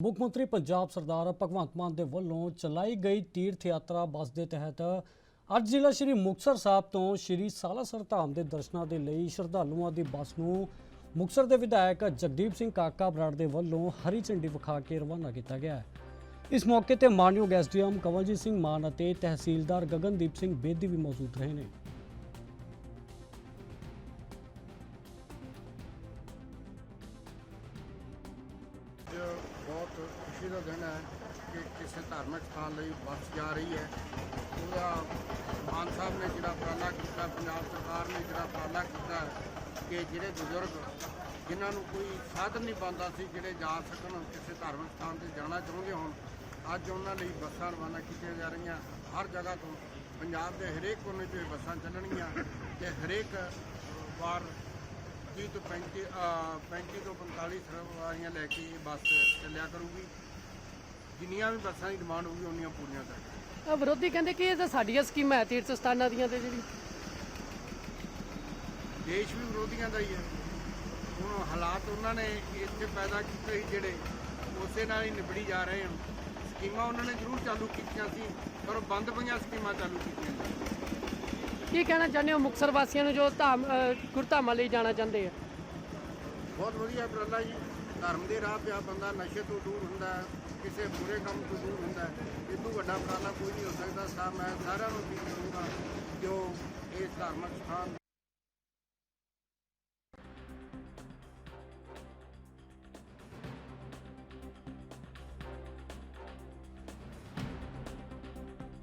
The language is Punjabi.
ਮੁੱਖ ਮੰਤਰੀ ਪੰਜਾਬ ਸਰਦਾਰ ਭਗਵੰਤ ਮਾਨ ਦੇ ਵੱਲੋਂ ਚਲਾਈ ਗਈ ਤੀਰਥ ਯਾਤਰਾ ਬੱਸ ਦੇ ਤਹਿਤ ਅੱਜ ਜ਼ਿਲ੍ਹਾ ਸ਼੍ਰੀ ਮੁਕਤਸਰ ਸਾਹਿਬ ਤੋਂ ਸ਼੍ਰੀ ਸਾਲਾਸਰ ਧਾਮ ਦੇ ਦਰਸ਼ਨਾਂ ਦੇ ਲਈ ਸ਼ਰਧਾਲੂਆਂ ਦੀ ਬੱਸ ਨੂੰ ਮੁਕਤਸਰ ਦੇ ਵਿਧਾਇਕ ਜਗਦੀਪ ਸਿੰਘ ਕਾਕਾ ਬਰਾੜ ਦੇ ਵੱਲੋਂ ਹਰੀ ਝੰਡੀ ਵਿਖਾ ਕੇ ਰਵਾਨਾ ਕੀਤਾ ਗਿਆ ਇਸ ਮੌਕੇ ਤੇ ਮਾਨਯੋਗ ਐਸਡੀਐਮ ਕਵਲਜੀਤ ਸਿੰਘ ਮਾਨ ਅਤੇ ਤਹਿਸੀਲਦਾਰ ਗਗਨਦੀਪ ਸਿੰਘ ਬੇਦੀ ਵੀ ਮੌਜੂਦ ਰਹੇ ਨੇ। ਬਹੁਤ ਖੁਸ਼ੀ ਦਾ ਦਿਨ ਹੈ ਕਿ ਕਿਸੇ ਧਾਰਮਿਕ ਸਥਾਨ ਲਈ ਬੱਸ ਜਾ ਰਹੀ ਹੈ। ਉਹਦਾ ਮਾਨ ਸਾਹਿਬ ਨੇ ਜਿਹੜਾ ਉਪਰਾਲਾ ਕੀਤਾ, ਪੰਜਾਬ ਸਰਕਾਰ ਨੇ ਜਿਹੜਾ ਉਪਰਾਲਾ ਕੀਤਾ ਕਿ ਜਿਹੜੇ ਬਜ਼ੁਰਗ ਜਿਨ੍ਹਾਂ ਨੂੰ ਕੋਈ ਸਾਧਨ ਨਹੀਂ ਪਾਉਂਦਾ ਸੀ, ਜਿਹੜੇ ਜਾ ਸਕਣ, ਕਿਸੇ ਧਾਰਮਿਕ ਸਥਾਨ ਤੇ ਜਾਣਾ ਚਾਹੁੰਦੇ ਹੋਣ, ਅੱਜ ਉਹਨਾਂ ਲਈ ਬੱਸਾਂ ਰਵਾਨਾ ਕੀਤੀਆਂ ਜਾ ਰਹੀਆਂ। ਹਰ ਜਗ੍ਹਾ ਤੋਂ ਪੰਜਾਬ ਦੇ ਹਰੇਕ ਕੋਨੇ 'ਚ ਇਹ ਬੱਸਾਂ ਚੱਲਣਗੀਆਂ ਤੇ ਹਰੇਕ ਵਾਰ 30 ਤੋਂ 35 ਅ, 35 ਤੋਂ 45 ਸਵਾਰੀਆਂ ਲੈ ਕੇ ਇਹ ਬੱਸ ਚੱਲਿਆ ਕਰੂਗੀ। ਜਿੰਨੀਆਂ ਵੀ ਬੱਸਾਂ ਦੀ ਡਿਮਾਂਡ ਹੋਊਗੀ ਉਨੀਆਂ ਪੂਰੀਆਂ ਕਰਾਂਗੇ। ਆ ਵਿਰੋਧੀ ਕਹਿੰਦੇ ਕਿ ਇਹ ਤਾਂ ਸਾਡੀਆਂ ਸਕੀਮਾਂ ਹੈ ਤੀਰਥ ਸਥਾਨਾਂ ਦੀਆਂ ਤੇ ਜਿਹੜੀ। ਦੇਸ਼ ਵੀ ਵਿਰੋਧੀਆਂ ਦਾ ਹੀ ਹੈ। ਹੁਣ ਹਾਲਾਤ ਉਹਨਾਂ ਨੇ ਇੱਥੇ ਪੈਦਾ ਕੀਤੇ ਸੀ ਜਿਹੜੇ ਉਸੇ ਨਾਲ ਹੀ ਨਿਬੜੀ ਜਾ ਰਹੇ ਹਨ। ਸਕੀਮਾਂ ਉਹਨਾਂ ਨੇ ਜ਼ਰੂਰ ਚਾਲੂ ਕੀਤੀਆਂ ਸੀ ਪਰ ਉਹ ਬੰਦ ਪਈਆਂ ਸਕੀਮਾਂ ਚਾਲੂ ਕੀਤੀਆਂ ਸੀ ਕੀ ਕਹਿਣਾ ਚਾਹੁੰਦੇ ਹੋ ਮੁਕਤਸਰ ਵਾਸੀਆਂ ਨੂੰ ਜੋ ਧਾਮ ਗੁਰਧਾਮਾਂ ਲਈ ਜਾਣਾ ਚਾਹੁੰਦੇ ਆ? ਬਹੁਤ ਵਧੀਆ ਉਪਰਾਲਾ ਜੀ। ਧਰਮ ਦੇ ਰਾਹ ਪਿਆ ਬੰਦਾ ਨਸ਼ੇ ਤੋਂ ਦੂਰ ਹੁੰਦਾ ਹੈ, ਕਿਸੇ ਬੁਰੇ ਕੰਮ ਤੋਂ ਦੂਰ ਹੁੰਦਾ ਹੈ। ਇਹ ਤੋਂ ਵੱਡਾ ਉਪਰਾਲਾ ਕੋਈ ਨਹੀਂ ਹੋ ਸਕਦਾ। ਸਾ ਮੈਂ ਸਾਰਿਆਂ ਨੂੰ ਅਪੀਲ ਕਰੂੰਗਾ ਜੋ ਇਸ ਧਾਰਮਿਕ ਸਥਾਨ